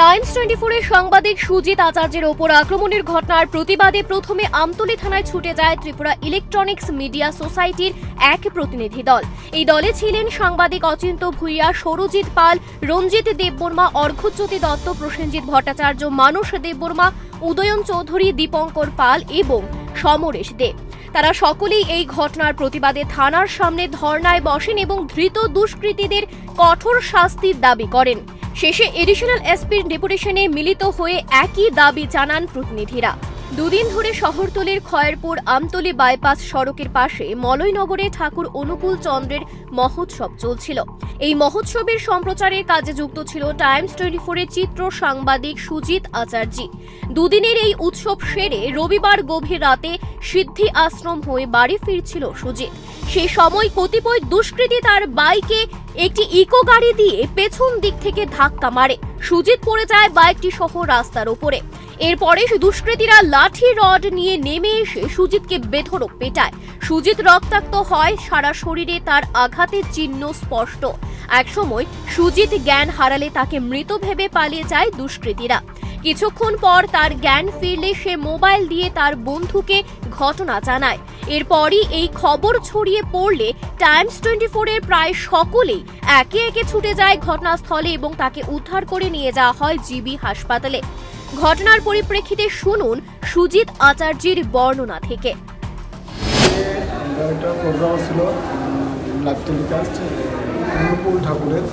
Times twenty ফোরের সাংবাদিক সুজিত আচার্যের ওপর আক্রমণের ঘটনার প্রতিবাদে প্রথমে আমতলী থানায় ছুটে যায় ত্রিপুরা ইলেকট্রনিক্স মিডিয়া সোসাইটির এক প্রতিনিধি দল। এই দলে ছিলেন সাংবাদিক অচিন্ত ভূঁইয়া, সৌরজিৎ পাল, রঞ্জিত দেববর্মা, অর্ঘ্যজ্যোতি দত্ত, প্রসেনজিৎ ভট্টাচার্য, মানস দেববর্মা, উদয়ন চৌধুরী, দীপঙ্কর পাল এবং সমরেশ দেব। তারা সকলেই এই ঘটনার প্রতিবাদে থানার সামনে ধর্নায় বসেন এবং ধৃত দুষ্কৃতীদের কঠোর শাস্তির দাবি করেন। শেষে এডিশনাল এসপির ডেপুটেশনে মিলিত হয়ে একই দাবি জানান প্রতিনিধিরা। দুদিন ধরে শহরতলির খয়েরপুর আমতলি বাইপাস সড়কের পাশে মলয়নগরে ঠাকুর অনুকূল চন্দ্রের মহোৎসব চলছিল। এই মহোৎসবের সম্প্রচারের কাজে যুক্ত ছিল টাইমস টোয়েন্টি ফোরের চিত্র সাংবাদিক সুজিত আচার্যি। দুদিনের এই উৎসব সেরে রবিবার গভীর রাতে সিদ্ধি আশ্রম হয়ে বাড়ি ফিরছিল সুজিত। সেই সময় কতিপয় দুষ্কৃতী তার বাইকে একটি ইকো গাড়ি দিয়ে পেছন দিক থেকে ধাক্কা মারে। সুজিত পড়ে যায় বাইকটি সহ রাস্তার ওপরে। এরপরে দুষ্কৃতীরা লাঠি, রড নিয়ে নেমে এসে সুজিতকে বেধড়ক পেটায়। সুজিত রক্তাক্ত হয়, সারা শরীরে তার আঘাতের চিহ্ন স্পষ্ট। একসময় সুজিত জ্ঞান হারালে তাকে মৃত ভেবে পালিয়ে যায় দুষ্কৃতীরা। কিছুক্ষণ পর তার জ্ঞান ফিরলে সে মোবাইল দিয়ে তার বন্ধুকে ঘটনা জানায়। এরপরই এই খবর ছড়িয়ে পড়লে টাইমস টোয়েন্টি ফোরের প্রায় সকলেই একে একে ছুটে যায় ঘটনাস্থলে এবং তাকে উদ্ধার করে নিয়ে যাওয়া হয় জিবি হাসপাতালে। ঘটনার পরিপ্রেক্ষিতে শুনুন সুজিত আচার্যের বর্ণনা থেকে। প্রোগ্রাম ঠাকুরের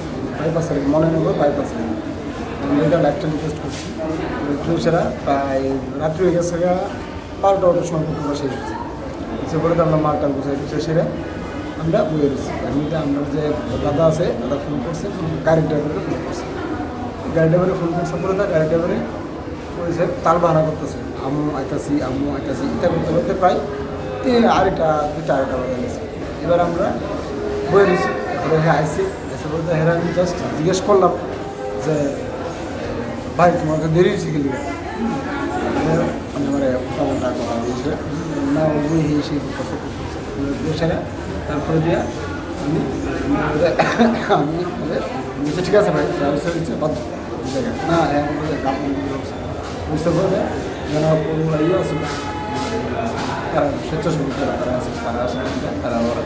আমরা এটা করছি। প্রায়, রাত্রি গেছে সে তো আমরা আমরা এর মধ্যে আমরা যে দাদা আছে, দাদা ফোন করছে ড্রাইভারকে ফোন করছে। গাড়ি ড্রাইভারে ফোন করছে, পরে গাড়ি ড্রাইভারে করেছে তাল বাহানা করতেছে। আম্মু আইতাছি আম্মু আইতাছি এটা করতে করতে প্রায় আড়াইটা, দুইটা, আড়াইটা বাজে গেছে। এবার আমরা বয়ে এরপরে হ্যাঁ আইসি এসে বলতে হ্যাঁ আমি জাস্ট জিজ্ঞেস করলাম যে, ভাই, তোমার তো দেরি হয়েছে গেলি আমার না ওই তারপরে দিয়ে আমি আমি বলে, বলছে, ঠিক আছে ভাই বাধ্য না হ্যাঁ বুঝতে পারবে ইয়ে আছে তারা স্বেচ্ছাসেবী আছে তারা আসে তারা করে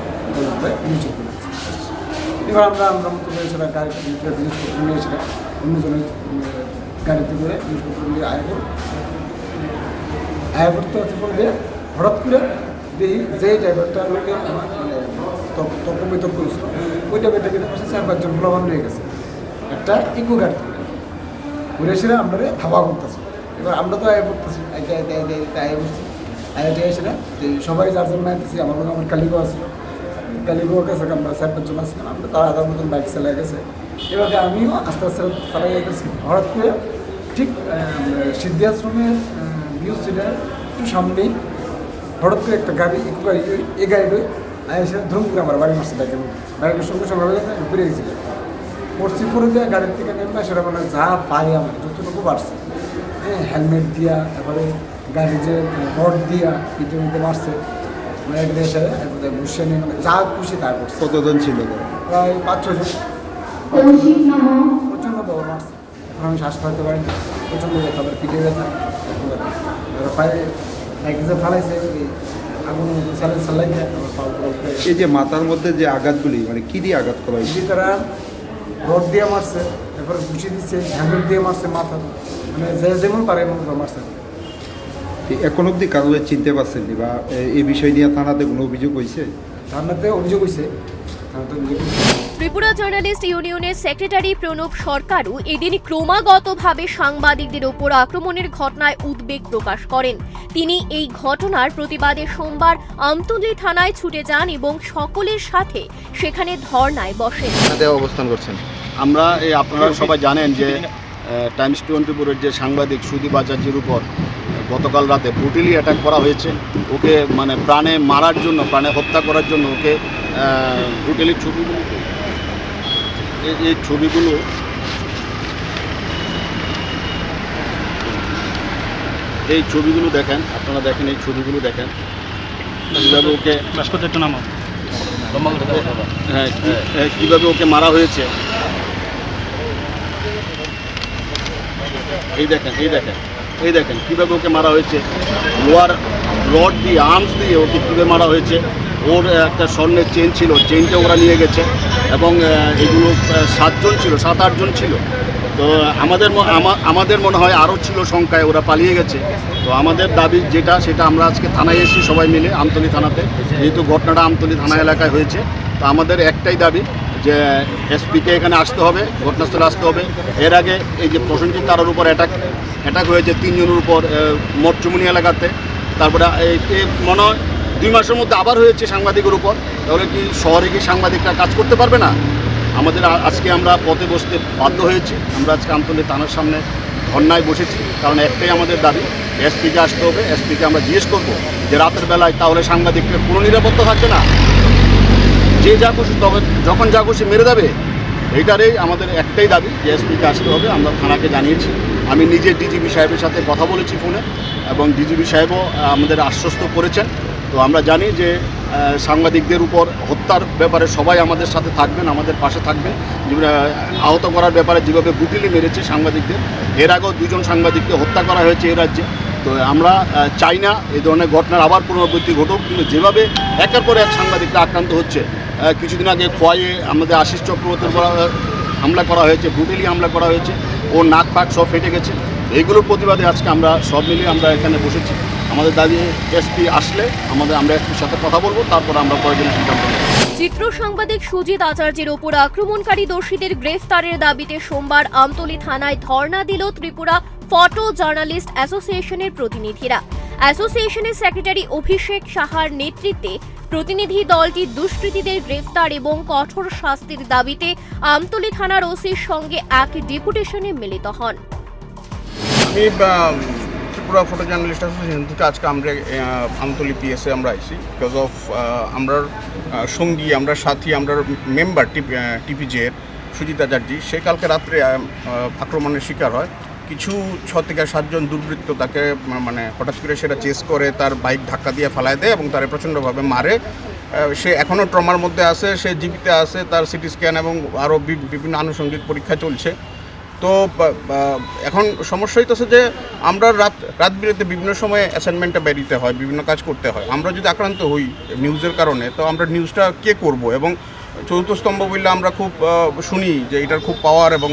করে এবার আমরা আমরা মতো সেটা গাড়ি জিনিসপত্র নিয়েছিলাম অন্যজনের গাড়িতে করে জিনিসপত্র নিয়ে আয় করো হঠাৎ করে দেখি যে ড্রাইভারটা লোকে আমার মানে তর্ক বিতর্ক করেছিল কিন্তু পাশে চার পাঁচজন নিয়ে গেছে একটা ইকো গাড়ি ঘুরে এসে আমরা ধাবা করতেছি এবার আমরা তো আয় করতেছি আয় করছি আইতে এসে না? যে সবাই যার জন্য আইতেছি আমার লোক আমার কালিগো আছিল কালিগোর কাছে আমরা চার পাঁচজন আসছিলাম আমরা তার আধার মতন বাইক চালাই গেছে। এভাবে আমিও আস্তে আস্তে চালাই গেছি। হঠাৎ করে ঠিক সিদ্ধি আশ্রমের নিউজ সিটার একটু সামনেই হঠাৎ করে একটা গাড়ি, একটু গাড়ি এই গাড়ি এসে ধুম করে আমার বাড়ি মারছে বাইকের বাইকের সঙ্গে সঙ্গে ঘুরে গেছিল পড়ছি পরে দিয়ে গাড়ির থেকে নেমে সেটা মানে যা পাই আমার, যতটুকু বাড়ছে হেলমেট দিয়া তারপরে গাড়ি যে রড দিয়া পিঠে মধ্যে মারছে মানে একটা এসে একবারে বসে নিয়ে মানে যা খুশি তা করছে। কতজন ছিল প্রায় পাঁচ ছজন প্রচণ্ড বড় মারছে। এখন আমি শ্বাস ফেলতে পারি না প্রচণ্ড ব্যথা আবার পিঠে ব্যথা। এবার পায়ে বাইকে যে ফালাইছে আগুন স্যালাই স্যালাই দেয়। এই যে মাথার মধ্যে যে আঘাতগুলি মানে কি দিয়ে আঘাত করা হয়েছে? তারা রড দিয়ে মারছে। এরপর ঘুষি দিচ্ছে হ্যান্ডেল দিয়ে মারছে মাথা। মানে যে যেমন পারে এমন মারছে। এখন অবধি কারোর চিনতে পারছেন নি বা এ- এই বিষয় নিয়ে থানাতে কোনো অভিযোগ হয়েছে? থানাতে অভিযোগ হয়েছে। ত্রিপুরা জার্নালিস্ট ইউনিয়নের সেক্রেটারি প্রণব সরকারও এদিন ক্রমাগতভাবে সাংবাদিকদের ওপর আক্রমণের ঘটনায় উদ্বেগ প্রকাশ করেন। তিনি এই ঘটনার প্রতিবাদে সোমবার আমতলী থানায় ছুটে যান এবং সকলের সাথে সেখানে ধর্নায় বসেন। অবস্থান করছেন। আমরা এই আপনারা সবাই জানেন যে টাইমস টোয়েন্টি ফোরের যে সাংবাদিক সুদীপ আচার্যের উপর গতকাল রাতে ব্রুটিলি অ্যাটাক করা হয়েছে। ওকে মানে প্রাণে মারার জন্য প্রাণে হত্যা করার জন্য ওকে ব্রুটিলি ছবিগুলো এই- এই ছবিগুলো এই ছবিগুলো দেখেন আপনারা দেখেন এই ছবিগুলো দেখেন। কীভাবে ওকে হ্যাঁ কি- হ্যাঁ, কীভাবে ওকে মারা হয়েছে? এই দেখেন এই দেখেন এই দেখেন কীভাবে ওকে মারা হয়েছে। লোয়ার রড দিয়ে আর্মস দিয়ে ওকে কীভাবে মারা হয়েছে। ওর একটা স্বর্ণের চেন ছিল চেনটা ওরা নিয়ে গেছে এবং এগুলো সাতজন ছিল, সাত আটজন ছিল। তো আমাদের আমাদের মনে হয় আরও ছিল সংখ্যায় ওরা পালিয়ে গেছে। তো আমাদের দাবি যেটা, সেটা আমরা আজকে থানায় এসেছি সবাই মিলে, আমতলী থানাতে। যেহেতু ঘটনাটা আমতলি থানা এলাকায় হয়েছে, তো আমাদের একটাই দাবি যে এসপিকে এখানে আসতে হবে, ঘটনাস্থলে আসতে হবে। এর আগে এই যে প্রসেনজিৎ তারার উপর অ্যাটাক অ্যাটাক হয়েছে তিনজনের উপর মঠচুমুনি এলাকাতে। তারপরে এই মনে হয় দুই মাসের মধ্যে আবার হয়েছে সাংবাদিকের উপর। তাহলে কি শহরে কি সাংবাদিকরা কাজ করতে পারবে না? আমাদের আজকে আমরা পথে বসতে বাধ্য হয়েছি। আমরা আজকে আমতলী থানার সামনে ধর্নায় বসেছি। কারণ একটাই আমাদের দাবি এসপিকে আসতে হবে। এসপিকে আমরা জিজ্ঞেস করব যে রাতের বেলায় তাহলে সাংবাদিকদের কোনো নিরাপত্তা থাকবে না? যে যা খুশি তবে যখন যা খুশি মেরে দেবে, এইটারই আমাদের একটাই দাবি যে এসপিকে আসতে হবে। আমরা থানাকে জানিয়েছি। আমি নিজে ডিজিপি সাহেবের সাথে কথা বলেছি ফোনে এবং ডিজিপি সাহেবও আমাদের আশ্বস্ত করেছেন। তো আমরা জানি যে সাংবাদিকদের উপর হত্যার ব্যাপারে সবাই আমাদের সাথে থাকবেন, আমাদের পাশে থাকবেন। আহত করার ব্যাপারে যেভাবে গুটিলি মেরেছে সাংবাদিকদের, এর আগেও দুজন সাংবাদিককে হত্যা করা হয়েছে এই রাজ্যে। তো আমরা চাই না এই ধরনের ঘটনার আবার পুনরাবৃত্তি ঘটুক, কিন্তু যেভাবে একের পর এক সাংবাদিকরা আক্রান্ত হচ্ছে কিছুদিন আগে খোয়াইয়ে আমাদের আশিস চক্রবর্তীর হামলা করা হয়েছে ব্রুটেলি হামলা করা হয়েছে, ও নাক ফাক সব ফেটে গেছে। এইগুলোর প্রতিবাদে আজকে আমরা সব মিলিয়ে আমরা এখানে বসেছি। আমাদের দাবি, এসপি আসলে আমাদের, আমরা এসপির সাথে কথা বলব, তারপর আমরা প্রয়োজনীয় সিদ্ধান্ত নেব। চিত্র সাংবাদিক সুজিত আচার্যের ওপর আক্রমণকারী দোষীদের গ্রেফতারের দাবিতে সোমবার আমতলী থানায় ধর্ণা দিল ত্রিপুরা ফটো জার্নালিস্ট অ্যাসোসিয়েশনের প্রতিনিধিরা। অ্যাসোসিয়েশনের সেক্রেটারি অভিষেক সাহার নেতৃত্বে প্রতিনিধি দলটি দুষ্কৃতীদের গ্রেফতার এবং কঠোর শাস্তির দাবিতে আমতলী থানার ওসির সঙ্গে এক ডেপুটেশনে মিলিত হন। আমি ত্রিপুরা ফটো জার্নালিস্ট অ্যাসোসিয়েশন থেকে আজকে আমরা আমতলি পিএসএ আমরা আইছি। বিকজ অফ আমরার আহ, সঙ্গী আমরা সাথী আমরা মেম্বার টিপিজে এর সুজিত আচার্যি সে কালকে রাত্রে আক্রমণের শিকার হয়। কিছু ছ থেকে সাতজন দুর্বৃত্ত তাকে মানে হঠাৎ করে সেটা চেস করে, তার বাইক ধাক্কা দিয়ে ফেলায় দেয় এবং তারে প্রচণ্ডভাবে মারে। সে এখনও ট্রমার মধ্যে আছে, সে জীবিতে আছে, তার সিটি স্ক্যান এবং আরও বিভিন্ন আনুষঙ্গিক পরীক্ষা চলছে। তো এখন সমস্যা হইতেছে যে আমরা রাত রাত বিরেতে বিভিন্ন সময়ে অ্যাসাইনমেন্টে বেরিতে হয়, বিভিন্ন কাজ করতে হয়। আমরা যদি আক্রান্ত হই নিউজের কারণে, তো আমরা নিউজটা কে করব এবং চতুর্থ স্তম্ভ বললে আমরা খুব শুনি যে এটার খুব পাওয়ার এবং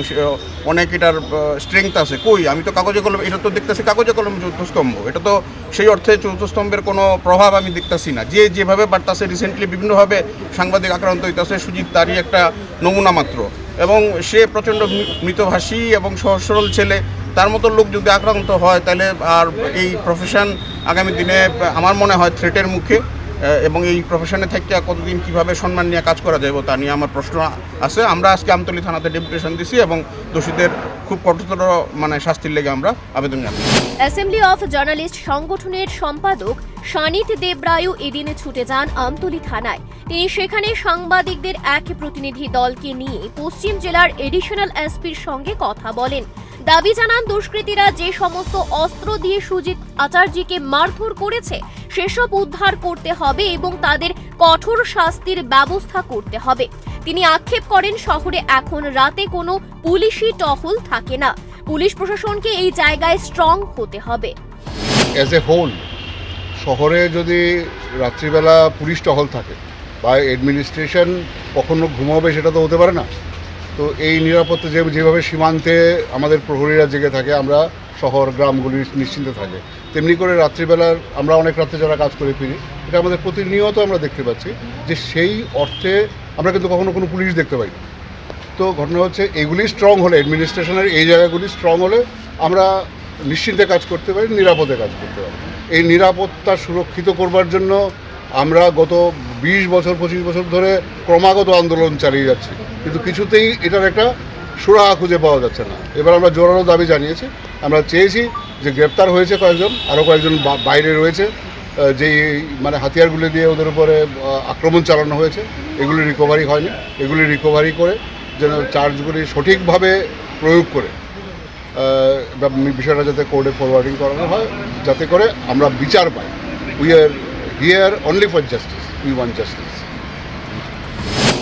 অনেক এটার স্ট্রেংথ আছে। কই? আমি তো কাগজে কলম, এটা তো দেখতেছি কাগজে কলম চতুর্থ স্তম্ভ। এটা তো সেই অর্থে চতুর্থ স্তম্ভের কোনো প্রভাব আমি দেখতেছি না। যে যেভাবে বাড়তাছে রিসেন্টলি বিভিন্নভাবে সাংবাদিক আক্রান্ত হইতাছে, সুজিত তারই একটা নমুনা মাত্র। এবং সে প্রচণ্ড মৃতভাষী এবং সহজ সরল ছেলে। তার মতো লোক যদি আক্রান্ত হয়, তাহলে আর এই প্রফেশন আগামী দিনে আমার মনে হয় থ্রেটের মুখে। এবং এই প্রফেশনে থেকে কতদিন কীভাবে সম্মান নিয়ে কাজ করা যাবে তা নিয়ে আমার প্রশ্ন আছে। আমরা আজকে আমতলী থানাতে ডেপুটেশন দিছি এবং দোষীদের খুব কঠোরতর মানে শাস্তির লেগে আমরা আবেদন জানাই অ্যাসেম্বলি অফ জার্নালিস্ট সংগঠনের সম্পাদক সানিত দেবরায়ু এদিন ছুটে যান আমতলী থানায়। তিনি সেখানে সাংবাদিকদের এক প্রতিনিধি দলকে নিয়ে পশ্চিম জেলার এডিশনাল এসপির সঙ্গে কথা বলেন। দাবি জানান, দুষ্কৃতীরা যে সমস্ত অস্ত্র দিয়ে সুজিত আচার্যকে মারধর করেছে, সেসব উদ্ধার করতে হবে এবং তাদের কঠোর শাস্তির ব্যবস্থা করতে হবে। তিনি আক্ষেপ করেন, শহরে এখন রাতে কোনো পুলিশি টহল থাকে না। পুলিশ প্রশাসনকে এই জায়গায় স্ট্রং হতে হবে। অ্যাজ এ হোল শহরে যদি রাত্রিবেলা পুলিশ টহল থাকে, বা অ্যাডমিনিস্ট্রেশন কখনো ঘুমাবে সেটা তো হতে পারে না। তো এই নিরাপত্তা যে যেভাবে সীমান্তে আমাদের প্রহরীরা জেগে থাকে, আমরা শহর, গ্রামগুলি নিশ্চিন্তে থাকে তেমনি করে রাত্রিবেলার আমরা অনেক রাত্রে যারা কাজ করে ফিরি, এটা আমাদের প্রতিনিয়ত আমরা দেখতে পাচ্ছি যে সেই অর্থে আমরা কিন্তু কখনো কোনো পুলিশ দেখতে পাই। তো ঘটনা হচ্ছে, এগুলি স্ট্রং হলে অ্যাডমিনিস্ট্রেশনের এই জায়গাগুলি স্ট্রং হলে আমরা নিশ্চিন্তে কাজ করতে পারি, নিরাপদে কাজ করতে পারি এই নিরাপত্তা সুরক্ষিত করবার জন্য আমরা গত বিশ বছর, পঁচিশ বছর ধরে ক্রমাগত আন্দোলন চালিয়ে যাচ্ছি। কিন্তু কিছুতেই এটার একটা সুরাহা খুঁজে পাওয়া যাচ্ছে না। এবার আমরা জোরালো দাবি জানিয়েছি। আমরা চেয়েছি যে গ্রেপ্তার হয়েছে কয়েকজন, আরও কয়েকজন বাইরে রয়েছে যেই মানে হাতিয়ারগুলি দিয়ে ওদের উপরে আক্রমণ চালানো হয়েছে, এগুলি রিকভারি হয়নি। এগুলি রিকভারি করে যেন চার্জগুলি সঠিকভাবে প্রয়োগ করে বিষয়টা যাতে কোর্টে ফরওয়ার্ডিং করানো হয়, যাতে করে আমরা বিচার পাই। We are here only for justice we want justice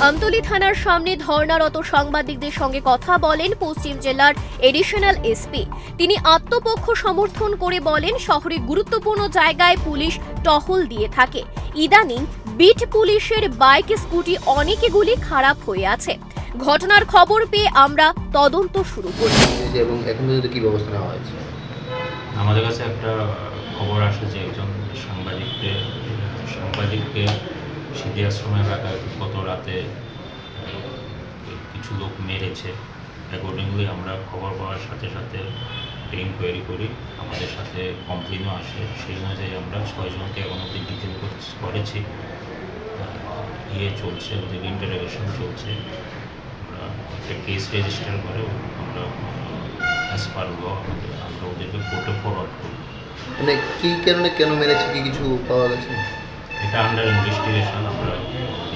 Amtali থানার সামনে ধর্নারত সাংবাদিকদের সঙ্গে কথা বলেন পশ্চিম জেলার এডিশনাল এসপি। তিনি আত্মপক্ষ সমর্থন করে বলেন শহরে গুরুত্বপূর্ণ জায়গায় পুলিশ টহল দিয়ে থাকে। ইদানিং বিট পুলিশের বাইক স্কুটি অনেকগুলি খারাপ হয়ে আছে। ঘটনার খবর পেয়ে আমরা তদন্ত শুরু করি। এবং এখন পর্যন্ত কী ব্যবস্থা নেওয়া হয়েছে? আমাদের কাছে একটা খবর আসে যে একজন সাংবাদিককে সাংবাদিককে সিদ্ধি আশ্রম এলাকায় গত রাতে কিছু লোক মেরেছে। অ্যাকর্ডিংলি আমরা খবর পাওয়ার সাথে সাথে ইনকোয়ারি করি। আমাদের সাথে কমপ্লেনও আসে। সেই অনুযায়ী আমরা ছয়জনকে এখন অব্দি ডিটেল করেছি ইয়ে চলছে, ওদের ইন্টারোগেশন চলছে। আমরা একটা কেস রেজিস্টার করে, আমরা অ্যাজ পার ল আমরা ওদেরকে কোর্টে ফরওয়ার্ড করি মানে কী কারণে, কেন মেরেছে? কি কিছু পাওয়া গেছে? এটা আন্ডার ইনভেস্টিগেশন আমরা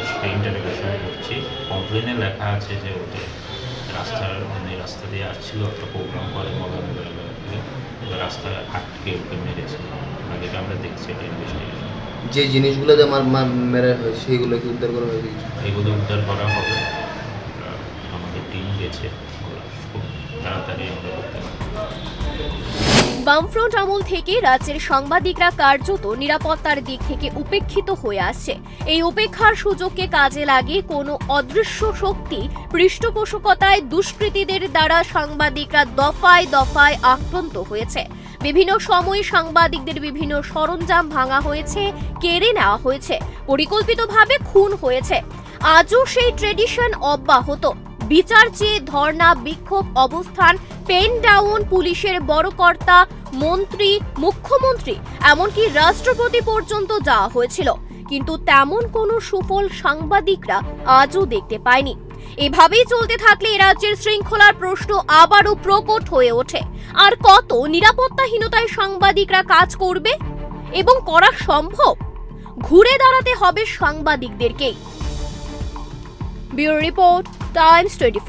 সাথে ইন্টারোগেশন করছি। কমপ্লেনে লেখা আছে যে ওতে রাস্তার মানে রাস্তা দিয়ে আসছিল একটা প্রোগ্রাম করে মদন ওদের রাস্তায় আটকে ওকে মেরেছে। এটা আমরা দেখছি এটা ইনভেস্টিগেশন যে জিনিসগুলো আমার মা মেরে হয়েছে সেইগুলো কি উদ্ধার করা হয়েছে এগুলো উদ্ধার করা হবে। আমাদের টিম গেছে। খুব তাড়াতাড়ি আমরা করতে পারব। বামফ্রন্ট আমল থেকে রাজ্যের সাংবাদিকরা কার্যত নিরাপত্তার দিক থেকে উপেক্ষিত হয়ে আসছে এই উপেক্ষার সুযোগকে কাজে লাগিয়ে কোনো অদৃশ্য শক্তি পৃষ্ঠপোষকতায় দুষ্কৃতীদের দ্বারা সাংবাদিকরা দফায় দফায় আক্রান্ত হয়েছে। বিভিন্ন সময়ে সাংবাদিকদের বিভিন্ন সরঞ্জাম ভাঙা হয়েছে, কেড়ে নেওয়া হয়েছে, পরিকল্পিতভাবে খুন হয়েছে। আজও সেই ট্রেডিশন অব্যাহত। বিচার চেয়ে ধর্ণা, বিক্ষোভ, অবস্থান পেন ডাউন পুলিশের বড় কর্তা, মন্ত্রী, মুখ্যমন্ত্রী, এমনকি রাষ্ট্রপতি পর্যন্ত যাওয়া হয়েছিল। কিন্তু তেমন কোনো সুফল সাংবাদিকরা আজও দেখতে পায়নি। এভাবেই চলতে থাকলে রাজ্যের শৃঙ্খলার প্রশ্ন আবারও প্রকট হয়ে ওঠে। আর কত নিরাপত্তাহীনতায় সাংবাদিকরা কাজ করবে? এবং করা সম্ভব? ঘুরে দাঁড়াতে হবে সাংবাদিকদেরকেই। Bureau report, Times twenty